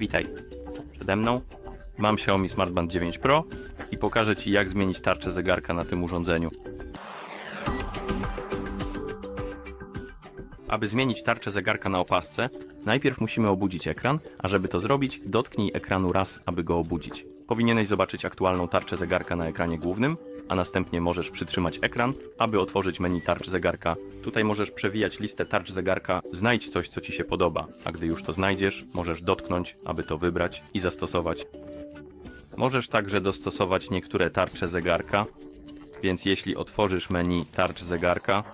Witaj. Przede mną mam Xiaomi Smart Band 9 Pro i pokażę Ci jak zmienić tarczę zegarka na tym urządzeniu. Aby zmienić tarczę zegarka na opasce, najpierw musimy obudzić ekran, a żeby to zrobić, dotknij ekranu raz, aby go obudzić. Powinieneś zobaczyć aktualną tarczę zegarka na ekranie głównym, a następnie możesz przytrzymać ekran, aby otworzyć menu tarcz zegarka. Tutaj możesz przewijać listę tarcz zegarka, znajdź coś, co Ci się podoba, a gdy już to znajdziesz, możesz dotknąć, aby to wybrać i zastosować. Możesz także dostosować niektóre tarcze zegarka, więc jeśli otworzysz menu tarcz zegarka,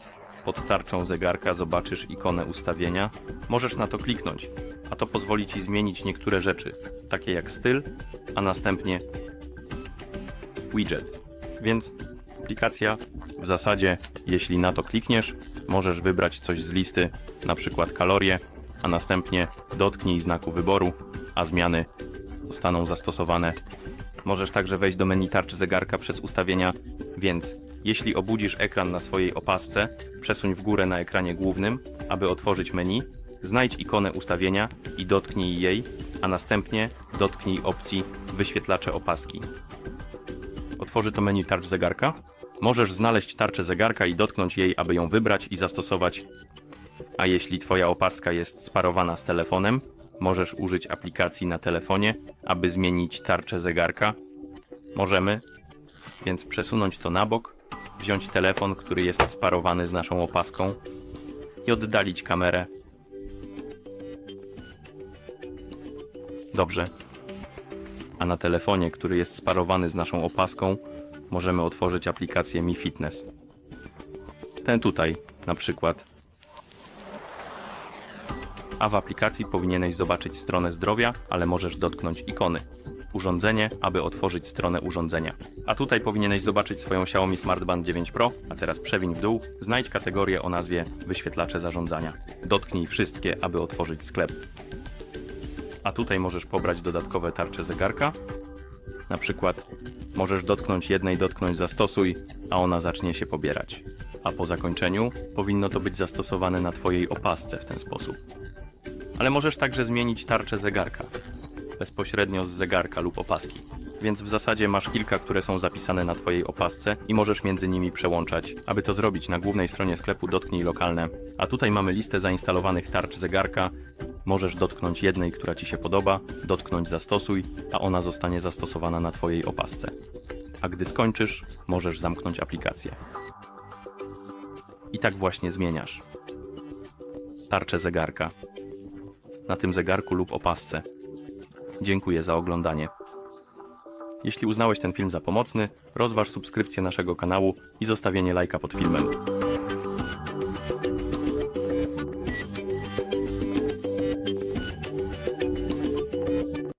pod tarczą zegarka zobaczysz ikonę ustawienia. Możesz na to kliknąć, a to pozwoli Ci zmienić niektóre rzeczy, takie jak styl, a następnie widget. Więc aplikacja w zasadzie, jeśli na to klikniesz, możesz wybrać coś z listy, na przykład kalorie, a następnie dotknij znaku wyboru, a zmiany zostaną zastosowane. Możesz także wejść do menu tarczy zegarka przez ustawienia, więc jeśli obudzisz ekran na swojej opasce, przesuń w górę na ekranie głównym, aby otworzyć menu, znajdź ikonę ustawienia i dotknij jej, a następnie dotknij opcji wyświetlacze opaski. Otworzy to menu tarcz zegarka. Możesz znaleźć tarczę zegarka i dotknąć jej, aby ją wybrać i zastosować. A jeśli Twoja opaska jest sparowana z telefonem, możesz użyć aplikacji na telefonie, aby zmienić tarczę zegarka. Możemy więc przesunąć to na bok, wziąć telefon, który jest sparowany z naszą opaską i oddalić kamerę. Dobrze. A na telefonie, który jest sparowany z naszą opaską, możemy otworzyć aplikację Mi Fitness. Ten tutaj, na przykład. A w aplikacji powinieneś zobaczyć stronę zdrowia, ale możesz dotknąć ikony. Urządzenie, aby otworzyć stronę urządzenia. A tutaj powinieneś zobaczyć swoją Xiaomi Smart Band 9 Pro, a teraz przewiń w dół, znajdź kategorię o nazwie Wyświetlacze zarządzania. Dotknij wszystkie, aby otworzyć sklep. A tutaj możesz pobrać dodatkowe tarcze zegarka. Na przykład możesz dotknąć jednej, dotknąć zastosuj, a ona zacznie się pobierać. A po zakończeniu powinno to być zastosowane na Twojej opasce w ten sposób. Ale możesz także zmienić tarczę zegarka bezpośrednio z zegarka lub opaski. Więc w zasadzie masz kilka, które są zapisane na Twojej opasce i możesz między nimi przełączać. Aby to zrobić, na głównej stronie sklepu dotknij lokalne, a tutaj mamy listę zainstalowanych tarcz zegarka. Możesz dotknąć jednej, która Ci się podoba, dotknąć zastosuj, a ona zostanie zastosowana na Twojej opasce. A gdy skończysz, możesz zamknąć aplikację. I tak właśnie zmieniasz tarczę zegarka na tym zegarku lub opasce. Dziękuję za oglądanie. Jeśli uznałeś ten film za pomocny, rozważ subskrypcję naszego kanału i zostawienie lajka pod filmem.